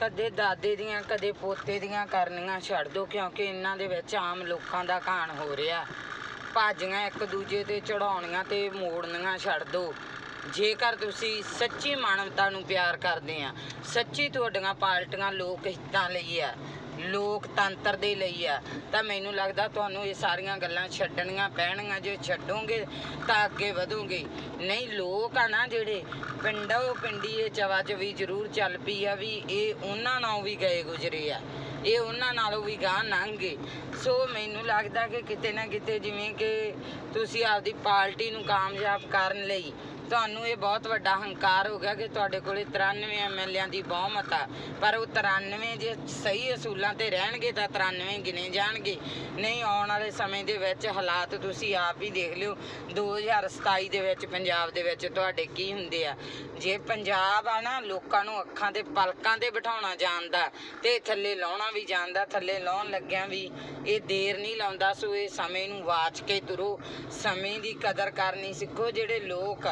ਕਦੇ ਦਾਦੇ ਦੀਆਂ, ਕਦੇ ਪੋਤੇ ਦੀਆਂ ਕਰਨੀਆਂ ਛੱਡ ਦੋ, ਕਿਉਂਕਿ ਇਹਨਾਂ ਦੇ ਵਿੱਚ ਆਮ ਲੋਕਾਂ ਦਾ ਘਾਣ ਹੋ ਰਿਹਾ। ਭਾਜੀਆਂ ਇੱਕ ਦੂਜੇ ਤੇ ਚੜਾਉਣੀਆਂ ਤੇ ਮੋੜਨੀਆਂ ਛੱਡ ਦੋ। ਜੇਕਰ ਤੁਸੀਂ ਸੱਚੀ ਮਾਨਵਤਾ ਨੂੰ ਪਿਆਰ ਕਰਦੇ ਆ, ਸੱਚੀ ਤੁਹਾਡੀਆਂ ਪਾਰਟੀਆਂ ਲੋਕ ਹਿੱਤਾਂ ਲਈ ਆ। ਲੋਕਤੰਤਰ ਦੇ ਲਈ ਆ। ਤਾਂ ਮੈਨੂੰ ਲੱਗਦਾ ਤੁਹਾਨੂੰ ਇਹ ਸਾਰੀਆਂ ਗੱਲਾਂ ਛੱਡਣੀਆਂ ਪੈਣਗੀਆਂ। ਜੇ ਛੱਡੋਗੇ ਤਾਂ ਅੱਗੇ ਵਧੋਗੇ। ਨਹੀਂ, ਲੋਕ ਆ ਨਾ ਜਿਹੜੇ ਪਿੰਡੋਂ ਪਿੰਡੀ ਇਹ ਚਵਾ ਚਵੀ ਜ਼ਰੂਰ ਚੱਲ ਪਈ ਆ ਵੀ ਇਹ ਉਹਨਾਂ ਨਾਲ ਵੀ ਗਏ ਗੁਜਰੇ ਆ। ਇਹ ਉਹਨਾਂ ਨਾਲੋਂ ਵੀ ਗਾਂ ਲੰਘੇ ਸੋ ਮੈਨੂੰ ਲੱਗਦਾ ਕਿ ਕਿਤੇ ਨਾ ਕਿਤੇ ਜਿਵੇਂ ਕਿ ਤੁਸੀਂ ਆਪਦੀ ਪਾਰਟੀ ਨੂੰ ਕਾਮਯਾਬ ਕਰਨ ਲਈ ਤੁਹਾਨੂੰ ਇਹ ਬਹੁਤ ਵੱਡਾ ਹੰਕਾਰ ਹੋ ਗਿਆ ਕਿ ਤੁਹਾਡੇ ਕੋਲੇ 93 ਐਮਐਲਏਆਂ ਦੀ ਬਹੁਮਤ ਆ। ਪਰ ਉਹ 93 ਜੇ ਸਹੀ ਅਸੂਲਾਂ ਤੇ ਰਹਿਣਗੇ ਤਾਂ 93 ਗਿਣੇ ਜਾਣਗੇ। ਨਹੀਂ, ਆਉਣ ਵਾਲੇ ਸਮੇਂ ਦੇ ਵਿੱਚ ਹਾਲਾਤ ਤੁਸੀਂ ਆਪ ਹੀ ਦੇਖ ਲਿਓ। 2027 ਦੇ ਵਿੱਚ ਪੰਜਾਬ ਦੇ ਵਿੱਚ ਤੁਹਾਡੇ ਕੀ ਹੁੰਦੇ ਆ? ਜੇ ਪੰਜਾਬ ਆ ਨਾ, ਲੋਕਾਂ ਨੂੰ ਅੱਖਾਂ ਤੇ ਪਲਕਾਂ ਤੇ ਬਿਠਾਉਣਾ ਜਾਣਦਾ, ਤੇ ਥੱਲੇ ਲਾਉਣਾ ਵੀ ਜਾਣਦਾ, ਥੱਲੇ ਲਾਉਣ ਲੱਗਿਆਂ ਵੀ ਇਹ ਦੇਰ ਨਹੀਂ ਲਾਉਂਦਾ, ਸੋ ਇਹ ਸਮੇਂ ਨੂੰ ਵਾਚ ਕੇ ਤੁਰੋ। ਸਮੇਂ ਦੀ ਕਦਰ ਕਰਨੀ ਸਿੱਖੋ, ਜਿਹੜੇ ਲੋਕ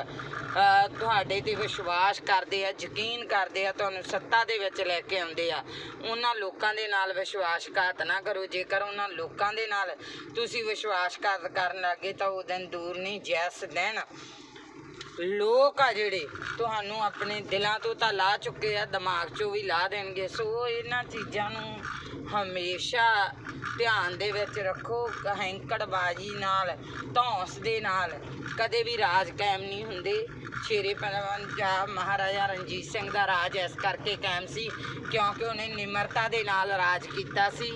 ਤੁਹਾਡੇ ਤੇ ਵਿਸ਼ਵਾਸ ਕਰਦੇ ਆ, ਯਕੀਨ ਕਰਦੇ ਆ, ਤੁਹਾਨੂੰ ਸੱਤਾ ਦੇ ਵਿੱਚ ਲੈ ਕੇ ਆਉਂਦੇ ਆ। ਉਹਨਾਂ ਲੋਕਾਂ ਦੇ ਨਾਲ ਵਿਸ਼ਵਾਸਘਾਤ ਨਾ ਕਰੋ। ਜੇਕਰ ਉਹਨਾਂ ਲੋਕਾਂ ਦੇ ਨਾਲ ਤੁਸੀਂ ਵਿਸ਼ਵਾਸਘਾਤ ਕਰਨ ਲੱਗੇ ਤਾਂ ਉਹ ਦਿਨ ਦੂਰ ਨਹੀਂ, ਜੈਸ ਦਿਨ। ਲੋਕ ਆ ਜਿਹੜੇ, ਤੁਹਾਨੂੰ ਆਪਣੇ ਦਿਲਾਂ ਤੋਂ ਤਾਂ ਲਾ ਚੁੱਕੇ ਆ, ਦਿਮਾਗ 'ਚੋਂ ਵੀ ਲਾ ਦੇਣਗੇ। ਸੋ ਇਹਨਾਂ ਚੀਜ਼ਾਂ ਨੂੰ ਹਮੇਸ਼ਾ ਧਿਆਨ ਦੇ ਵਿੱਚ ਰੱਖੋ, ਹੈਂਕੜਬਾਜੀ ਨਾਲ, ਧੌਂਸ ਦੇ ਨਾਲ। ਕਦੇ ਵੀ ਰਾਜ ਕਾਇਮ ਨਹੀਂ ਹੁੰਦੇ। ਸ਼ੇਰੇ ਪੰਜਾਬ ਮਹਾਰਾਜਾ ਰਣਜੀਤ ਸਿੰਘ ਦਾ ਰਾਜ ਇਸ ਕਰਕੇ ਕਾਇਮ ਸੀ ਕਿਉਂਕਿ ਉਹਨੇ ਨਿਮਰਤਾ ਦੇ ਨਾਲ ਰਾਜ ਕੀਤਾ ਸੀ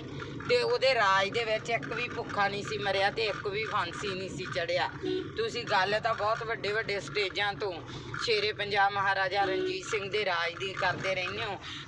ਤੇ ਉਹਦੇ ਰਾਜ ਦੇ ਵਿੱਚ ਇੱਕ ਵੀ ਭੁੱਖਾ ਨਹੀਂ ਸੀ ਮਰਿਆ ਤੇ ਇੱਕ ਵੀ ਫਾਂਸੀ ਨਹੀਂ ਸੀ ਚੜਿਆ। ਤੁਸੀਂ ਗੱਲ ਤਾਂ ਬਹੁਤ ਵੱਡੇ ਵੱਡੇ ਸਟੇਜਾਂ ਤੋਂ ਸ਼ੇਰੇ ਪੰਜਾਬ ਮਹਾਰਾਜਾ ਰਣਜੀਤ ਸਿੰਘ ਦੇ ਰਾਜ ਦੀ ਕਰਦੇ ਰਹਿੰਦੇ ਹੋ।